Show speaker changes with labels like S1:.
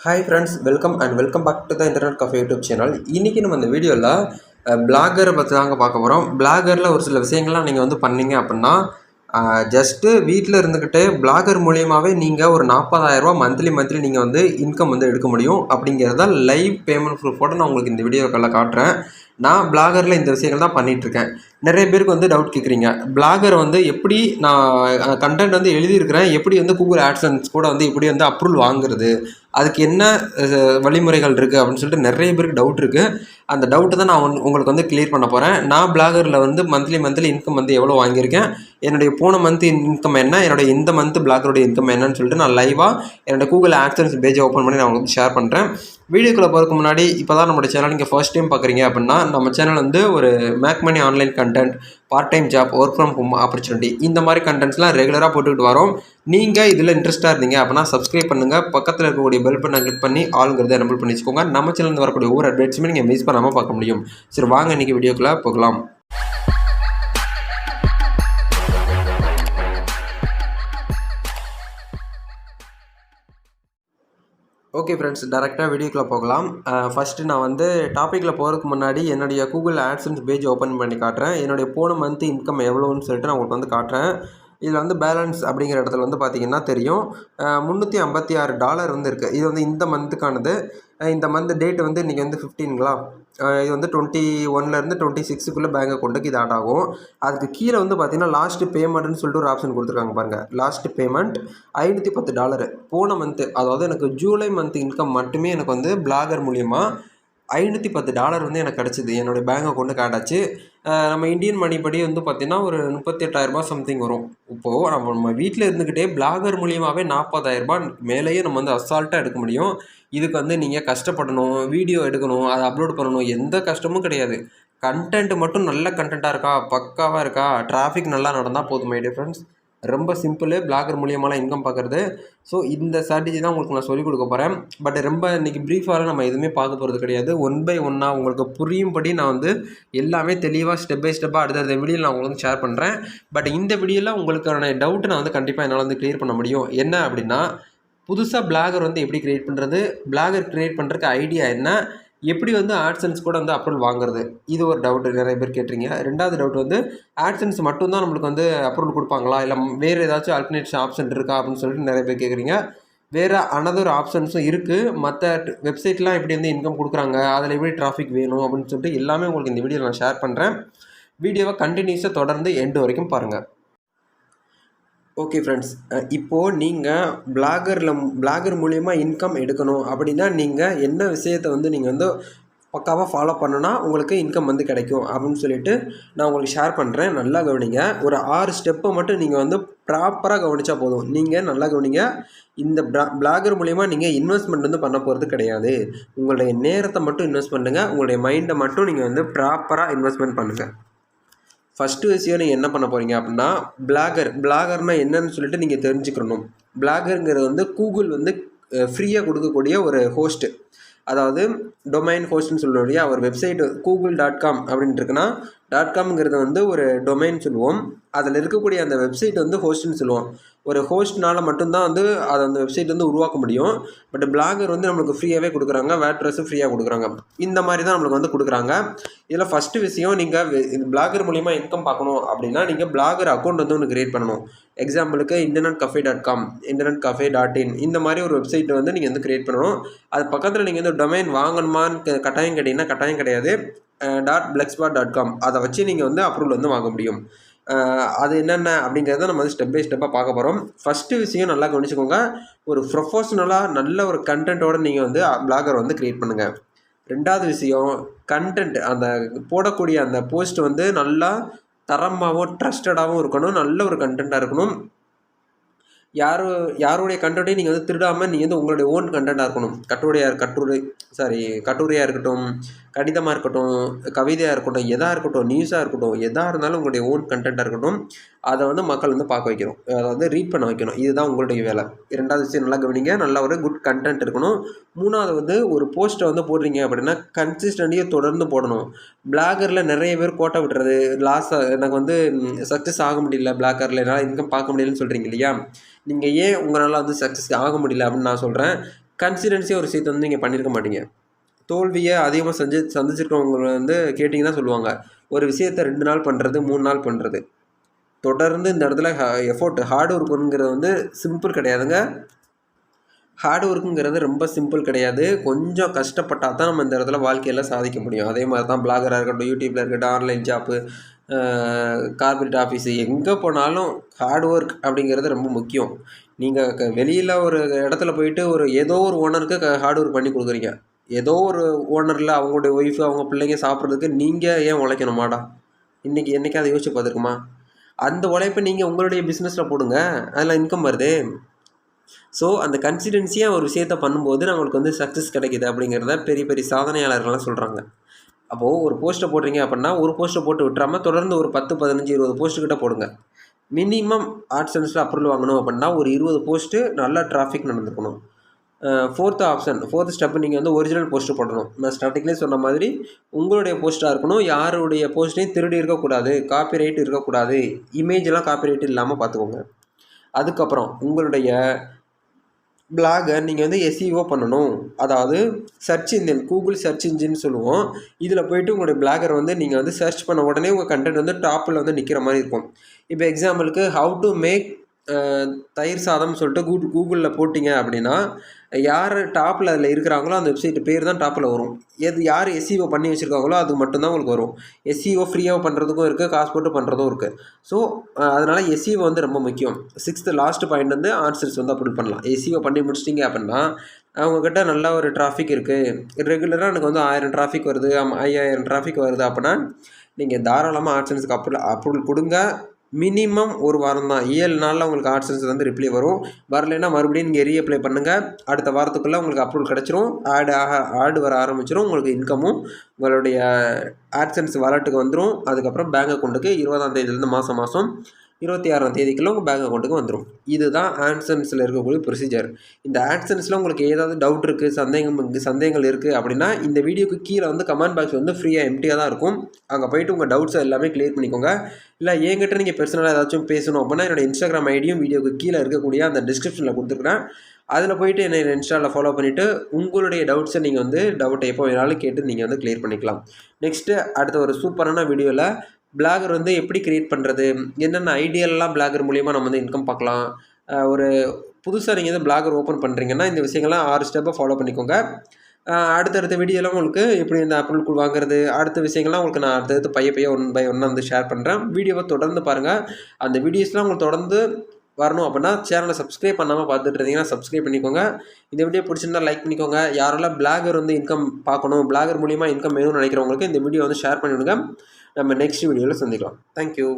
S1: Hi friends welcome and welcome back to the internet cafe YouTube channel இன்றைக்கி நம்ம இந்த வீடியோவில் பிளாகரை பற்றி தாங்க பார்க்க போகிறோம் பிளாகரில் ஒரு சில விஷயங்கள்லாம் நீங்கள் வந்து பண்ணீங்க அப்படின்னா ஜஸ்ட்டு வீட்டில் இருந்துக்கிட்டே பிளாகர் மூலியமாகவே நீங்கள் ஒரு நாற்பதாயிரரூபா மந்த்லி மந்த்லி நீங்கள் வந்து இன்கம் வந்து எடுக்க முடியும். அப்படிங்கிறத லைவ் பேமெண்ட் ப்ரூஃபோட நான் உங்களுக்கு இந்த வீடியோக்களில் காட்டுறேன். நான் பிளாகரில் இந்த விஷயங்கள் தான் பண்ணிகிட்ருக்கேன் நிறைய பேருக்கு வந்து டவுட் கேட்குறீங்க. பிளாகர் வந்து எப்படி நான் கண்டென்ட் வந்து எழுதியிருக்கிறேன் எப்படி வந்து கூகுள் ஆட்சன்ஸ் கூட வந்து எப்படி வந்து அப்ரூவல் வாங்குறது அதுக்கு என்ன வழிமுறைகள் இருக்குது அப்படின்னு சொல்லிட்டு நிறைய பேருக்கு டவுட் இருக்குது அந்த டவுட்டை தான் நான் உங்களுக்கு வந்து கிளியர் பண்ண போகிறேன் நான் பிளாகரில் வந்து மந்த்லி மந்த்லி இன்கம் வந்து எவ்வளோ வாங்கியிருக்கேன் என்னுடைய போன மந்த் இன்கம் என்ன என்னுடைய இந்த மந்த் பிளாகருடைய இன்கம் என்னன்னு சொல்லிட்டு நான் லைவாக என்னோட கூகுள் ஆக்சன்ஸ் பேஜை ஓப்பன் பண்ணி நான் உங்களுக்கு ஷேர் பண்ணுறேன் வீடியோக்குள்ளே போகிறதுக்கு முன்னாடி இப்போ தான் நம்மளோட சேனல் நீங்கள் ஃபர்ஸ்ட் டைம் பார்க்குறீங்க அப்படின்னா நம்ம சேனல் வந்து ஒரு make money online content part time job work from home opportunity இந்த மாதிரி கண்டென்ட்ஸ்லாம் ரெகுலராக போட்டுக்கிட்டு வரோம். நீங்கள் இதில் இன்ட்ரெஸ்ட்டாக இருந்தீங்க அப்படின்னா சப்ஸ்கிரைப் பண்ணுங்கள் பக்கத்தில் இருக்கக்கூடிய பெல் பட்டனை கிளிக் பண்ணி ஆளுங்கிறத எனபிள் பண்ணி வச்சுக்கோங்க. நம்ம சேனல் வரக்கூடிய ஒவ்வொரு அப்டேட்ஸுமே நீங்கள் மிஸ் பண்ணாமல் பார்க்க முடியும். சரி வாங்க இன்றைக்கி வீடியோக்குள்ளே போகலாம். ஓகே ஃப்ரெண்ட்ஸ் டேரெக்டாக வீடியோக்குள்ளே போகலாம். ஃபஸ்ட்டு நான் வந்து டாப்பிக்கில் போகிறதுக்கு முன்னாடி என்னுடைய கூகுள் ஆட்ஸன்ஸ் பேஜ் ஓப்பன் பண்ணி காட்டுறேன். என்னுடைய போன மந்த் இன்கம் எவ்வளோன்னு சொல்லிட்டு நான் உங்களுக்கு வந்து காட்டுறேன். இதில் வந்து பேலன்ஸ் அப்படிங்கிற இடத்துல வந்து பார்த்தீங்கன்னா தெரியும். முந்நூற்றி ஐம்பத்தி ஆறு டாலர் வந்து இருக்குது இது வந்து இந்த மந்த்துக்கானது. இந்த மந்த் டேட் வந்து இன்றைக்கி வந்து ஃபிஃப்டீன்களா இது வந்து டுவெண்ட்டி ஒன்லேருந்து டுவெண்ட்டி சிக்ஸுக்குள்ளே பேங்க் அக்கௌண்ட்டுக்கு இது ஆட் ஆகும். அதுக்கு கீழே வந்து பார்த்தீங்கன்னா லாஸ்ட் பேமெண்ட்னு சொல்லிட்டு ஒரு ஆப்ஷன் கொடுத்துருக்காங்க பாருங்கள் லாஸ்ட் பேமெண்ட் ஐநூற்றி பத்து டாலரு. போன மந்த்து அதாவது எனக்கு ஜூலை மந்த் இன்கம் மட்டுமே எனக்கு வந்து பிளாகர் மூலியமாக ஐநூற்றி பத்து டாலர் வந்து எனக்கு கிடச்சிது. என்னோடய பேங்க் அக்கௌண்ட்டு காட்டாச்சு நம்ம இந்தியன் மணி படி வந்து பார்த்திங்கன்னா ஒரு முப்பத்தெட்டாயிரரூபா சம்திங் வரும். இப்போது நம்ம நம்ம வீட்டில் இருந்துக்கிட்டே பிளாகர் மூலியமாகவே நாற்பதாயிரரூபா மேலேயே நம்ம வந்து அசால்ட்டாக எடுக்க முடியும். இதுக்கு வந்து நீங்கள் கஷ்டப்படணும் வீடியோ எடுக்கணும் அதை அப்லோட் பண்ணணும். எந்த கஷ்டமும் கிடையாது. கண்டென்ட் மட்டும் நல்ல கண்டென்ட்டாக இருக்கா? பக்காவாக இருக்கா? டிராஃபிக் நல்லா நடந்தால் போதும் மை டிஃப்ரெண்ட்ஸ் ரொம்ப சிம்பிள் பிளாகர் மூலியமாலாம் இன்கம் பார்க்குறது. ஸோ இந்த ஸ்ட்ராட்டஜி தான் உங்களுக்கு நான் சொல்லிக் கொடுக்க போகிறேன் பட் ரொம்ப இன்றைக்கி ப்ரீஃபாக நம்ம எதுவுமே பார்க்க போகிறது கிடையாது. ஒன் பை ஒன்னாக உங்களுக்கு புரியும்படி நான் வந்து எல்லாமே தெளிவாக ஸ்டெப் பை ஸ்டெப்பாக அடுத்தடுத்த வீடியோவில் நான் உங்களுக்கு ஷேர் பண்ணுறேன் பட் இந்த வீடியோவில் உங்களுக்கான டவுட் நான் வந்து கண்டிப்பாக என்னால் வந்து க்ளியர் பண்ண முடியும். என்ன அப்படின்னா புதுசாக பிளாகர் வந்து எப்படி க்ரியேட் பண்ணுறது பிளாகர் க்ரியேட் பண்ணுறதுக்கு ஐடியா என்ன? எப்படி வந்து ஆட்சன்ஸ் கூட வந்து அப்ரூவல் வாங்குறது? இது ஒரு டவுட் நிறைய பேர் கேட்டிருங்க ரெண்டாவது டவுட் வந்து ஆட்சன்ஸ் மட்டும்தான் நம்மளுக்கு வந்து அப்ரூவல் கொடுப்பாங்களா? இல்லை வேறு ஏதாச்சும் அல்டர்னேட்டிவ் ஆப்ஷன் இருக்கா? அப்படின்னு சொல்லிட்டு நிறைய பேர் கேட்குறீங்க. வேறு அனதர் ஆப்ஷன்ஸும் இருக்குது மற்ற வெப்சைட்லாம் எப்படி வந்து இன்கம் கொடுக்குறாங்க? அதில் எப்படி டிராஃபிக் வேணும்? அப்படின்னு சொல்லிட்டு எல்லாமே உங்களுக்கு இந்த வீடியோ நான் ஷேர் பண்ணுறேன் வீடியோவை கண்டினியூஸாக தொடர்ந்து எண்டு வரைக்கும் பாருங்கள் ஓகே ஃப்ரெண்ட்ஸ் இப்போது நீங்கள் பிளாகரில் பிளாகர் மூலயமா இன்கம் எடுக்கணும் அப்படின்னா நீங்கள் என்ன விஷயத்தை வந்து நீங்கள் வந்து பக்காவாக ஃபாலோ பண்ணுனா உங்களுக்கு இன்கம் வந்து கிடைக்கும் அப்படின்னு சொல்லிட்டு நான் உங்களுக்கு ஷேர் பண்ணுறேன் நல்லா கவனிங்க. ஒரு ஆறு ஸ்டெப்பை மட்டும் நீங்கள் வந்து ப்ராப்பராக கவனித்தா போதும். நீங்கள் நல்லா கவனிங்க. இந்த பிளாகர் மூலயமா நீங்கள் இன்வெஸ்ட்மெண்ட் வந்து பண்ண போகிறது கிடையாது. உங்களுடைய நேரத்தை மட்டும் இன்வெஸ்ட் பண்ணுங்கள் உங்களுடைய மைண்டை மட்டும் நீங்கள் வந்து ப்ராப்பராக இன்வெஸ்ட்மெண்ட் பண்ணுங்கள் ஃபஸ்ட்டு விஷயம் நீங்கள் என்ன பண்ண போகிறீங்க அப்படின்னா பிளாகர் பிளாகர்னால் என்னன்னு சொல்லிட்டு நீங்கள் தெரிஞ்சுக்கணும். பிளாகருங்கிறது வந்து கூகுள் வந்து ஃப்ரீயாக கொடுக்கக்கூடிய ஒரு ஹோஸ்ட்டு அதாவது டொமைன் ஹோஸ்ட்னு சொல்லுவோம் இல்லையா? ஒரு வெப்சைட் கூகுள் டாட் காம் அப்படின்ட்டு இருக்குன்னா டாட் காம்ங்கிறது வந்து ஒரு டொமைன் சொல்லுவோம். அதில் இருக்கக்கூடிய அந்த வெப்சைட் வந்து ஹோஸ்ட்னு சொல்லுவோம். ஒரு ஹோஸ்ட்னால் மட்டும்தான் வந்து அதை அந்த வெப்சைட் வந்து உருவாக்க முடியும். பட் பிளாகர் வந்து நம்மளுக்கு ஃப்ரீயாகவே கொடுக்குறாங்க. வேட்ரஸும் ஃப்ரீயாக கொடுக்குறாங்க. இந்த மாதிரி தான் நம்மளுக்கு வந்து கொடுக்குறாங்க. இதில் ஃபஸ்ட்டு விஷயம் நீங்கள் இந்த பிளாகர் மூலிமா இன்கம் பார்க்கணும் அப்படின்னா நீங்கள் பிளாகர் அக்கௌண்ட் வந்து ஒன்று க்ரியேட் பண்ணணும். எக்ஸாம்பிளுக்கு internet cafe dot com internet cafe dot in இந்த மாதிரி ஒரு வெப்சைட் வந்து நீங்கள் வந்து க்ரியேட் பண்ணணும். அது பக்கத்தில் நீங்கள் வந்து டொமைன் வாங்கணுமான்னு கட்டாயம் கேட்டிங்கன்னா கட்டாயம் கிடையாது. டாட் பிளக்ஸ்பாட் டாட் காம் அதை வச்சு நீங்கள் வந்து அப்ரூவல் வந்து வாங்க முடியும். அது என்னென்ன அப்படிங்கிறத நம்ம வந்து ஸ்டெப் பை ஸ்டெப்பாக பார்க்க போகிறோம் ஃபஸ்ட்டு விஷயம் நல்லா கவனிச்சுக்கோங்க. ஒரு ப்ரொஃபஷ்னலாக நல்ல ஒரு கண்டென்ட்டோடு நீங்கள் வந்து பிளாகர் வந்து க்ரியேட் பண்ணுங்கள் ரெண்டாவது விஷயம் கண்டென்ட் அந்த போடக்கூடிய அந்த போஸ்ட் வந்து நல்லா தரமாகவும் ட்ரஸ்டடாகவும் இருக்கணும். நல்ல ஒரு கண்டென்ட்டாக இருக்கணும். யார் யாருடைய கண்டென்ட்டையும் நீங்கள் வந்து திருடாமல் நீங்கள் வந்து உங்களுடைய ஓன் கண்டென்ட்டாக இருக்கணும். கட்டுரையாக கட்டுரை சாரி கட்டுரையாக இருக்கட்டும் கடிதமாக இருக்கட்டும் கவிதையாக இருக்கட்டும் எதாக இருக்கட்டும் நியூஸாக இருக்கட்டும் எதாக இருந்தாலும் உங்களுடைய ஓன் கண்டென்ட்டாக இருக்கட்டும் அதை வந்து மக்கள் வந்து பார்க்க வைக்கணும். அதை வந்து ரீட் பண்ண வைக்கணும். இதுதான் உங்களுடைய வேலை. இரண்டாவது விஷயம் நல்லா கவனிங்க. நல்ல ஒரு குட் கண்டென்ட் இருக்கணும். மூணாவது வந்து ஒரு போஸ்ட்டை வந்து போடுறீங்க அப்படின்னா கன்சிஸ்டண்ட்டியாக தொடர்ந்து போடணும். பிளாகரில் நிறைய பேர் கோட்டை விட்டுறது. லாஸ் எனக்கு வந்து சக்ஸஸ் ஆக முடியல பிளாகரில் என்னால் இன்கம் பார்க்க முடியலன்னு சொல்கிறீங்க இல்லையா? நீங்கள் ஏன் உங்களால் வந்து சக்ஸஸ் ஆக முடியல அப்படின்னு நான் சொல்கிறேன் கன்சிடென்சியாக ஒரு விஷயத்தை வந்து நீங்கள் பண்ணியிருக்க மாட்டீங்க. தோல்வியை அதிகமாக செஞ்சு சந்திச்சிருக்கவங்க வந்து கேட்டிங்கன்னா சொல்லுவாங்க. ஒரு விஷயத்தை ரெண்டு நாள் பண்ணுறது மூணு நாள் பண்ணுறது தொடர்ந்து இந்த இடத்துல எஃபோர்ட் ஹார்ட் ஒர்க்குங்கிறது வந்து சிம்பிள் கிடையாதுங்க. ஹார்ட் ஒர்க்குங்கிறது ரொம்ப சிம்பிள் கிடையாது. கொஞ்சம் கஷ்டப்பட்டால் தான் நம்ம இந்த இடத்துல வாழ்க்கையில் சாதிக்க முடியும். அதே மாதிரி தான் பிளாகராக இருக்கட்டும் யூடியூப்பில் இருக்கட்டும் ஆன்லைன் ஜாப்பு கார்பரேட் ஆஃபீஸு எங்கே போனாலும் ஹார்ட் ஒர்க் அப்படிங்கிறது ரொம்ப முக்கியம். நீங்கள் வெளியில் ஒரு இடத்துல போயிட்டு ஒரு ஏதோ ஒரு ஓனருக்கு ஹார்ட் ஒர்க் பண்ணி கொடுக்குறீங்க. ஏதோ ஒரு ஓனரில் அவங்களுடைய ஒய்ஃபு அவங்க பிள்ளைங்க சாப்பிட்றதுக்கு நீங்கள் ஏன் உழைக்கணுமாடா? இன்றைக்கி என்றைக்கு அதை யோசிச்சு பார்த்துருக்குமா? அந்த உழைப்பை நீங்கள் உங்களுடைய பிஸ்னஸில் போடுங்க. அதில் இன்கம் வருது. ஸோ அந்த கன்சிடென்சியாக ஒரு விஷயத்த பண்ணும்போது நம்மளுக்கு வந்து சக்ஸஸ் கிடைக்கிது அப்படிங்கிறத பெரிய பெரிய சாதனையாளர்கள்லாம் சொல்கிறாங்க அப்போது ஒரு போஸ்ட்டை போடுறீங்க அப்படின்னா ஒரு போஸ்ட்டை போட்டு விட்டுறாமல் தொடர்ந்து ஒரு பத்து பதினஞ்சு இருபது போஸ்ட்டுக்கிட்ட போடுங்க. மினிமம் ஆர்ட்ஸ் சென்ஸில் அப்ரூவல் வாங்கணும் அப்படின்னா ஒரு இருபது போஸ்ட்டு நல்லா டிராஃபிக் நடந்துக்கணும் ஃபோர்த்து ஆப்ஷன் ஃபோர்த் ஸ்டெப் நீங்கள் வந்து ஒரிஜினல் போஸ்ட்டு போடணும். நான் ஸ்டார்டிங்லேயே சொன்ன மாதிரி உங்களுடைய போஸ்ட்டாக இருக்கணும். யாருடைய போஸ்ட்டையும் திருடி இருக்கக்கூடாது காப்பி ரைட் இருக்கக்கூடாது. இமேஜெலாம் காப்பி ரைட் இல்லாமல் பார்த்துக்கோங்க. அதுக்கப்புறம் உங்களுடைய பிளாகை நீங்கள் வந்து எஸ்இஓ பண்ணணும். அதாவது search engine Google search engine சொல்லுவோம். இதில் போய்ட்டு உங்களுடைய பிளாகர் வந்து நீங்கள் வந்து சர்ச் பண்ண உடனே உங்கள் கண்டென்ட் வந்து டாப்பில் வந்து நிற்கிற மாதிரி இருக்கும். இப்போ எக்ஸாம்பிளுக்கு ஹவு டு மேக் தயிர் சாதம்னு சொல்லிட்டு கூ கூகுளில் போட்டிங்க அப்படின்னா யார் டாப்பில் அதில் இருக்கிறாங்களோ அந்த வெப்சைட்டு பேர் தான் டாப்பில் வரும். எது யார் எஸ்சிஓ பண்ணி வச்சுருக்காங்களோ அது மட்டும்தான் உங்களுக்கு வரும். எஸ்சிஓ ஃப்ரீயாக பண்ணுறதுக்கும் இருக்குது காசு போட்டு பண்ணுறதும் இருக்குது ஸோ அதனால் எஸ்சிஓ வந்து ரொம்ப முக்கியம். சிக்ஸ்த்து லாஸ்ட் பாயிண்ட் வந்து ஆன்சர்ஸ் வந்து அப்லோட் பண்ணலாம். எஸ்சிஓ பண்ணி முடிச்சிட்டிங்க அப்படின்னா அவங்கக்கிட்ட நல்ல ஒரு டிராஃபிக் இருக்குது ரெகுலராக எனக்கு வந்து ஆயிரம் டிராஃபிக் வருது ஐயாயிரம் டிராஃபிக் வருது அப்படின்னா நீங்கள் தாராளமாக ஆட்சன்ஸுக்கு அப்ரூவல் அப்ரூவல் கொடுங்க. மினிமம் ஒரு வாரம் தான் ஏழு நாளில் உங்களுக்கு ஆட்சன்ஸ் வந்து ரிப்ளை வரும். வரலைன்னா மறுபடியும் நீங்கள் ரீஅப்ளை பண்ணுங்கள் அடுத்த வாரத்துக்குள்ளே உங்களுக்கு அப்ரூவல் கிடச்சிரும். ஆடு ஆக ஆடு வர ஆரம்பிச்சிடும் உங்களுக்கு இன்கமும் உங்களுடைய ஆட்சன்ஸ் வாலெட்டுக்கு வந்துடும் அதுக்கப்புறம் பேங்க் அக்கௌண்ட்டுக்கு இருபதாம் தேதியிலேருந்து மாதம் மாதம் இருபத்தி ஆறாம் தேதிக்குள்ளே உங்கள் பேங்க் அக்கௌண்ட்டுக்கு வந்துடும் இதுதான் ஆட்சன்ஸில் இருக்கக்கூடிய ப்ரொசீஜர் இந்த ஆட்சன்ஸில் உங்களுக்கு ஏதாவது டவுட் இருக்குது சந்தேகம் சந்தேகங்கள் இருக்குது அப்படின்னா இந்த வீடியோக்கு கீழே வந்து கமெண்ட் பாக்ஸ் வந்து ஃப்ரீயாக எம்டியாக தான் இருக்கும். அங்கே போயிட்டு உங்கள் டவுட்ஸ் எல்லாமே கிளியர் பண்ணிக்கோங்க. இல்லை என்கிட்ட நீங்கள் பர்சனலாக ஏதாச்சும் பேசணும் அப்படின்னா என்னோடய இன்ஸ்டாகிராம் ஐடியும் வீடியோக்கு கீழே இருக்கக்கூடிய அந்த டிஸ்கிரிப்ஷனில் கொடுத்துருக்குறேன். அதில் போயிட்டு என்னை இன்ஸ்டாவில் ஃபாலோ பண்ணிவிட்டு உங்களுடைய டவுட்ஸை நீங்கள் வந்து டவுட்டை எப்போ வேணாலும் கேட்டு நீங்கள் வந்து கிளியர் பண்ணிக்கலாம். நெக்ஸ்ட்டு அடுத்த ஒரு சூப்பரான வீடியோவில் பிளாகர் வந்து எப்படி க்ரியேட் பண்ணுறது என்னென்ன ஐடியாலெலாம் பிளாகர் மூலிமா நம்ம வந்து இன்கம் பார்க்கலாம்? ஒரு புதுசாக நீங்கள் வந்து பிளாகர் ஓப்பன் பண்ணுறீங்கன்னா இந்த விஷயங்கள்லாம் ஆறு ஸ்டெப்பை ஃபாலோ பண்ணிக்கோங்க. அடுத்தடுத்த வீடியோலாம் உங்களுக்கு எப்படி இந்த அப்ரூவல் வாங்குறது? அடுத்த விஷயங்கள்லாம் உங்களுக்கு நான் அடுத்தடுத்து பைய பைய ஒன் பை ஒன்னாக வந்து ஷேர் பண்ணுறேன் வீடியோவை தொடர்ந்து பாருங்கள் அந்த வீடியோஸ்லாம் உங்களுக்கு தொடர்ந்து வரணும் அப்படின்னா சேனலை சப்ஸ்கிரைப் பண்ணாமல் பார்த்துட்டு இருந்தீங்கன்னா சப்ஸ்கிரைப் பண்ணிக்கோங்க. இந்த வீடியோ பிடிச்சிருந்தா லைக் பண்ணிக்கோங்க. யாரெல்லாம் பிளாகர் வந்து இன்கம் பார்க்கணும்? பிளாகர் மூலியமாக இன்கம் வேணும்னு நினைக்கிறவங்களுக்கு இந்த வீடியோ வந்து ஷேர் பண்ணிவிடுங்க. நம்ம நெக்ஸ்ட் வீடியோவில் சந்திக்கலாம். தேங்க்யூ